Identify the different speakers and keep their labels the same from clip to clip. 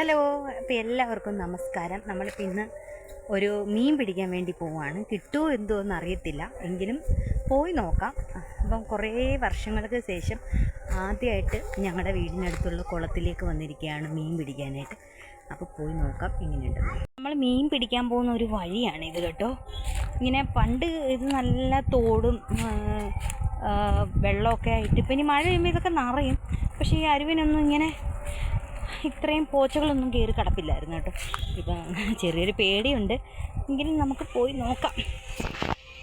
Speaker 1: Hello അപ്പോൾ എല്ലാവർക്കും നമസ്കാരം. നമ്മളിപ്പോൾ ഇന്ന് ഒരു മീൻ പിടിക്കാൻ വേണ്ടി പോവാണ്. കിട്ടുമോ എന്തോ എന്ന് അറിയത്തില്ല. എങ്കിലും പോയി നോക്കാം. അപ്പം കുറേ വർഷങ്ങൾക്ക് ശേഷം ആദ്യമായിട്ട് ഞങ്ങളുടെ വീടിനടുത്തുള്ള കുളത്തിലേക്ക് വന്നിരിക്കുകയാണ് മീൻ പിടിക്കാനായിട്ട്. അപ്പോൾ പോയി നോക്കാം എങ്ങനെയുണ്ട്. നമ്മൾ മീൻ പിടിക്കാൻ പോകുന്ന ഒരു വഴിയാണ് ഇത് കേട്ടോ. ഇങ്ങനെ പണ്ട് ഇത് നല്ല തോടും വെള്ളമൊക്കെ ആയിട്ട് ഇപ്പം ഇനി മഴ പെയ്യുമ്പോൾ ഇതൊക്കെ നിറയും. പക്ഷേ ഈ അരുവിനൊന്നും ഇങ്ങനെ ഇത്രയും പോച്ചകളൊന്നും കയറി കിടപ്പില്ലായിരുന്നു കേട്ടോ. ഇപ്പം ചെറിയൊരു പേടിയുണ്ട്. എങ്കിലും നമുക്ക് പോയി നോക്കാം.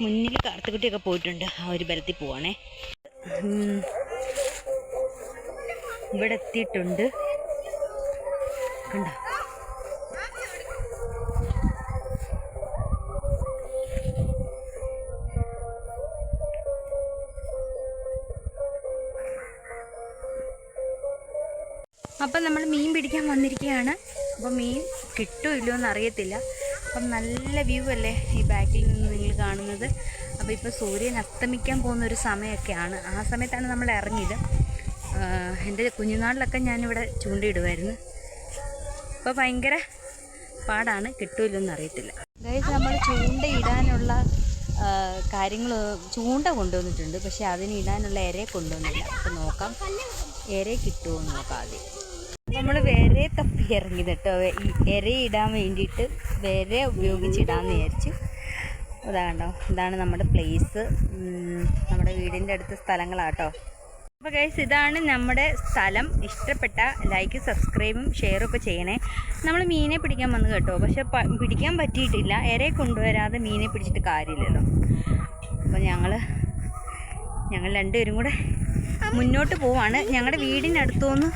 Speaker 1: മുന്നിൽ കാർത്തുകുട്ടിയൊക്കെ പോയിട്ടുണ്ട്. ആ ഒരു ബലത്തിൽ പോവാണേ. ഇവിടെ എത്തിയിട്ടുണ്ട്. കണ്ടോ? അപ്പം നമ്മൾ മീൻ പിടിക്കാൻ വന്നിരിക്കുകയാണ്. അപ്പം മീൻ കിട്ടുമോ ഇല്ലയോ എന്ന് അറിയത്തില്ല അപ്പം നല്ല വ്യൂ അല്ലേ ഈ ബാക്കിൽ നിന്ന് നിങ്ങൾ കാണുന്നത്. അപ്പോൾ ഇപ്പോൾ സൂര്യൻ അസ്തമിക്കാൻ പോകുന്ന ഒരു സമയമൊക്കെയാണ്. ആ സമയത്താണ് നമ്മൾ ഇറങ്ങിയത്. എന്റെ കുഞ്ഞുനാളിലൊക്കെ ഞാനിവിടെ ചൂണ്ടയിടുമായിരുന്നു അപ്പോൾ ഭയങ്കര പാടാണ്. കിട്ടുമല്ലോ എന്ന് അറിയത്തില്ല അതായത് നമ്മൾ ചൂണ്ടയിടാനുള്ള കാര്യങ്ങൾ ചൂണ്ട കൊണ്ടുവന്നിട്ടുണ്ട്. പക്ഷേ അതിന് ഇടാനുള്ള ഇരയെ കൊണ്ടുവന്നില്ല. അപ്പോൾ നോക്കാം. ഇര കിട്ടുമോ എന്ന് നോക്കാം ആദ്യം. നമ്മൾ വേറെ തപ്പി ഇറങ്ങിയത് കേട്ടോ ഈ എരയിടാൻ വേണ്ടിയിട്ട് വേറെ ഉപയോഗിച്ചിടാമെന്ന് വിചാരിച്ചു. അതാണോ? ഇതാണ് നമ്മുടെ പ്ലേസ് നമ്മുടെ വീടിന്റെ അടുത്ത് സ്ഥലങ്ങളാട്ടോ. അപ്പോൾ ഗൈസ് ഇതാണ് നമ്മുടെ സ്ഥലം. ഇഷ്ടപ്പെട്ട ലൈക്ക് സബ്സ്ക്രൈബും ഷെയറും ഒക്കെ ചെയ്യണേ. നമ്മൾ മീനെ പിടിക്കാൻ വന്നു കേട്ടോ. പക്ഷെ പിടിക്കാൻ പറ്റിയിട്ടില്ല. ഇരയെ കൊണ്ടുവരാതെ മീനെ പിടിച്ചിട്ട് കാര്യമില്ലല്ലോ. അപ്പോൾ ഞങ്ങൾ ഞങ്ങൾ രണ്ടുപേരും കൂടെ മുന്നോട്ട് പോവാണ്. ഞങ്ങളുടെ വീടിനടുത്തുനിന്ന്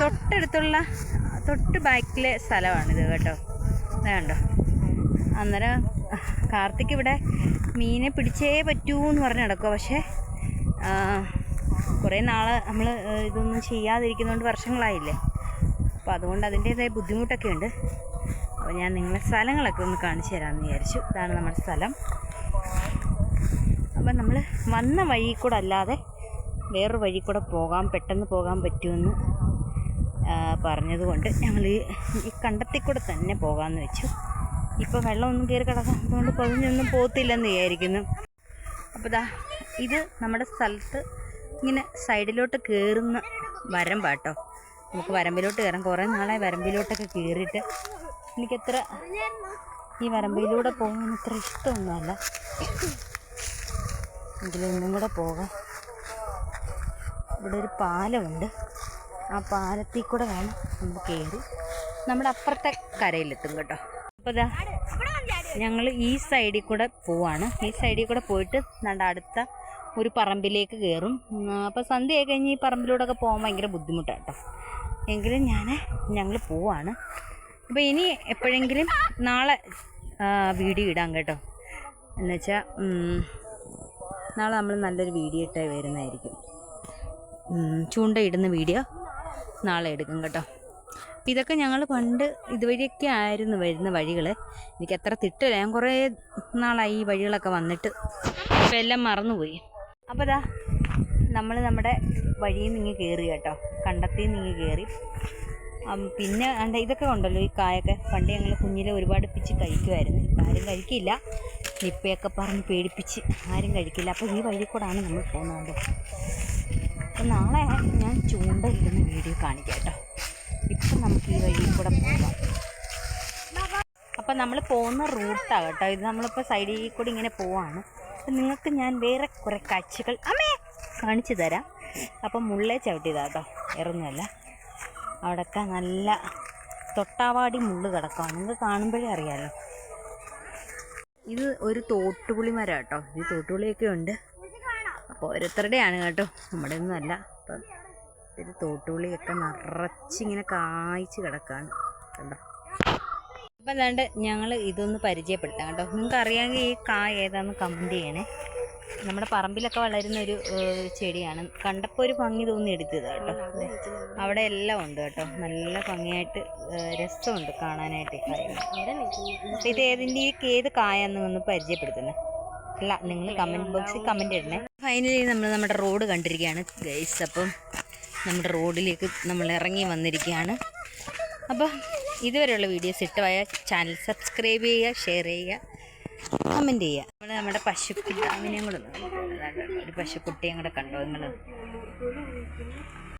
Speaker 1: തൊട്ടടുത്തുള്ള തൊട്ട് ബാക്കിലെ സ്ഥലമാണിത് കേട്ടോ. കണ്ടോ. അന്നേരം കാർത്തിക് ഇവിടെ മീനെ പിടിച്ചേ പറ്റൂ എന്ന് പറഞ്ഞ് നടക്കുക പക്ഷേ കുറേ നാൾ നമ്മൾ ഇതൊന്നും ചെയ്യാതിരിക്കുന്നതുകൊണ്ട് വർഷങ്ങളായില്ലേ. അപ്പോൾ അതുകൊണ്ട് അതിന്റേതായ ബുദ്ധിമുട്ടൊക്കെ ഉണ്ട്. അപ്പോൾ ഞാൻ നിങ്ങളെ സ്ഥലങ്ങളൊക്കെ ഒന്ന് കാണിച്ചു തരാമെന്ന് വിചാരിച്ചു. ഇതാണ് നമ്മുടെ സ്ഥലം. അപ്പം നമ്മൾ വന്ന വഴി കൂടെ അല്ലാതെ വേറൊരു വഴി കൂടെ പോകാം പെട്ടെന്ന് പോകാൻ പറ്റുമെന്ന് പറഞ്ഞതുകൊണ്ട് ഞങ്ങൾ ഈ കണ്ടത്തിൽ കൂടെ തന്നെ പോകാമെന്ന് വെച്ചു. ഇപ്പോൾ വെള്ളമൊന്നും കയറി കിടക്കാത്തതുകൊണ്ട് പതിഞ്ഞൊന്നും പോകത്തില്ലെന്ന് വിചാരിക്കുന്നു. അപ്പോൾ ദാ ഇത് നമ്മുടെ സ്ഥലത്ത് ഇങ്ങനെ സൈഡിലോട്ട് കയറുന്ന വരമ്പാട്ടോ. നമുക്ക് വരമ്പിലോട്ട് കയറാം കുറേ നാളായി വരമ്പിലോട്ടൊക്കെ കയറിയിട്ട് എനിക്കത്ര ഈ വരമ്പിലൂടെ പോകാൻ അത്ര ഇഷ്ടമൊന്നുമല്ല. എങ്കിലും കൂടെ പോകാം. ഇവിടെ ഒരു പാലമുണ്ട്. ആ പാലത്തിൽ കൂടെ വേണം. നമ്മൾ കയറി നമ്മുടെ അപ്പുറത്തെ കരയിലെത്തും കേട്ടോ. അപ്പോൾ ഞങ്ങൾ ഈ സൈഡിൽ കൂടെ പോവാണ്. ഈ സൈഡിൽ കൂടെ പോയിട്ട് നമ്മുടെ അടുത്ത ഒരു പറമ്പിലേക്ക് കയറും അപ്പോൾ സന്ധ്യയായി കഴിഞ്ഞ് ഈ പറമ്പിലൂടെ ഒക്കെ പോകാൻ ഭയങ്കര ബുദ്ധിമുട്ടാണ് കേട്ടോ. എങ്കിലും ഞാൻ ഞങ്ങൾ പോവാണ്. അപ്പോൾ ഇനി എപ്പോഴെങ്കിലും നാളെ വീഡിയോ ഇടാം കേട്ടോ. എന്നുവെച്ചാൽ നാളെ നമ്മൾ നല്ലൊരു വീഡിയോ ഇട്ടായി വരുന്നതായിരിക്കും. ചൂണ്ട ചൂണ്ടയിടുന്ന വീഡിയോ. നാളെ എടുക്കും കേട്ടോ. അപ്പം ഇതൊക്കെ ഞങ്ങൾ പണ്ട് ഇതുവഴിയൊക്കെ ആയിരുന്നു വരുന്ന വഴികൾ എനിക്ക് അത്ര തിട്ടില്ല. ഞാൻ കുറേ നാളായി ഈ വഴികളൊക്കെ വന്നിട്ട്. ഇപ്പം എല്ലാം മറന്നുപോയി. അപ്പോൾ ഇതാ നമ്മൾ നമ്മുടെ വഴിയിൽ നിന്ന് കയറി കേട്ടോ. കണ്ടത്തിൽ നിന്ന് കയറി പിന്നെ അണ്ട ഇതൊക്കെ ഉണ്ടല്ലോ ഈ കായൊക്കെ. പണ്ട് ഞങ്ങൾ കുഞ്ഞിലെ ഒരുപാട് പിച്ച് കഴിക്കുമായിരുന്നു ആരും കഴിക്കില്ല. നിപ്പയൊക്കെ പറഞ്ഞ് പേടിപ്പിച്ച് ആരും കഴിക്കില്ല. അപ്പോൾ ഈ വഴി കൂടാണ് നമ്മൾ പോകുന്നത്. നാളെ ഞാൻ ചൂണ്ട ഇടുന്ന വീഡിയോ കാണിക്കാം കേട്ടോ. ഇപ്പം നമുക്ക് ഈ വഴിയിൽ കൂടെ പോകാം. അപ്പം നമ്മൾ പോകുന്ന റൂട്ടാണ് കേട്ടോ. ഇത് നമ്മളിപ്പോൾ സൈഡിൽ കൂടി ഇങ്ങനെ പോവാണ്. അപ്പം നിങ്ങൾക്ക് ഞാൻ വേറെ കുറേ കാഴ്ചകൾ അമ്മേ കാണിച്ചു തരാം. അപ്പം മുള്ളേ ചവിട്ടിയതാ കേട്ടോ. ഇറങ്ങുമല്ല അവിടെയൊക്കെ നല്ല തൊട്ടാവാടി മുള്ള് കിടക്കാം നിങ്ങൾക്ക് കാണുമ്പോഴേ അറിയാമല്ലോ ഇത് ഒരു തോട്ടുപുളി മരം കേട്ടോ. ഈ തോട്ടുപുളിയൊക്കെ ഉണ്ട്. അപ്പോൾ ഓരോരുത്തരുടെയാണ് കേട്ടോ. നമ്മുടെ ഒന്നും അല്ല അപ്പം ഒരു തോട്ടുപുളിയൊക്കെ നിറച്ചിങ്ങനെ കായ്ച്ച് കിടക്കാണ്. കണ്ടോ? അപ്പം അല്ലാണ്ട് ഞങ്ങൾ ഇതൊന്ന് പരിചയപ്പെടുത്താം കേട്ടോ. നിങ്ങൾക്ക് അറിയാമെങ്കിൽ ഈ കായ ഏതാണെന്ന് കമന്റ് ചെയ്യണേ. നമ്മുടെ പറമ്പിലൊക്കെ വളരുന്ന ഒരു ചെടിയാണ്. കണ്ടപ്പോൾ ഒരു ഭംഗി തോന്നി എടുത്തത് കേട്ടോ. അവിടെ എല്ലാം ഉണ്ട് കേട്ടോ. നല്ല ഭംഗിയായിട്ട് രസമുണ്ട് കാണാനായിട്ട്. അപ്പോൾ ഇത് ഏതിന്റെ ഏത് കായാന്ന് ഒന്ന് പരിചയപ്പെടുത്തുന്നത് അല്ല നിങ്ങൾ കമന്റ് ബോക്സിൽ കമന്റ് ഇടണേ. ഫൈനലി നമ്മൾ നമ്മുടെ റോഡ് കണ്ടിരിക്കുകയാണ് ഗൈസ് അപ്പം നമ്മുടെ റോഡിലേക്ക് നമ്മൾ ഇറങ്ങി വന്നിരിക്കുകയാണ്. അപ്പം ഇതുവരെയുള്ള വീഡിയോസ് ഇഷ്ടമായ ചാനൽ സബ്സ്ക്രൈബ് ചെയ്യുക ഷെയർ ചെയ്യുക കമന്റ് ചെയ്യുക. നമ്മൾ നമ്മുടെ പശുക്കുട്ടി കൂടെ ഒന്ന് ഒരു പശുക്കുട്ടിയും കൂടെ കണ്ടോ നിങ്ങൾ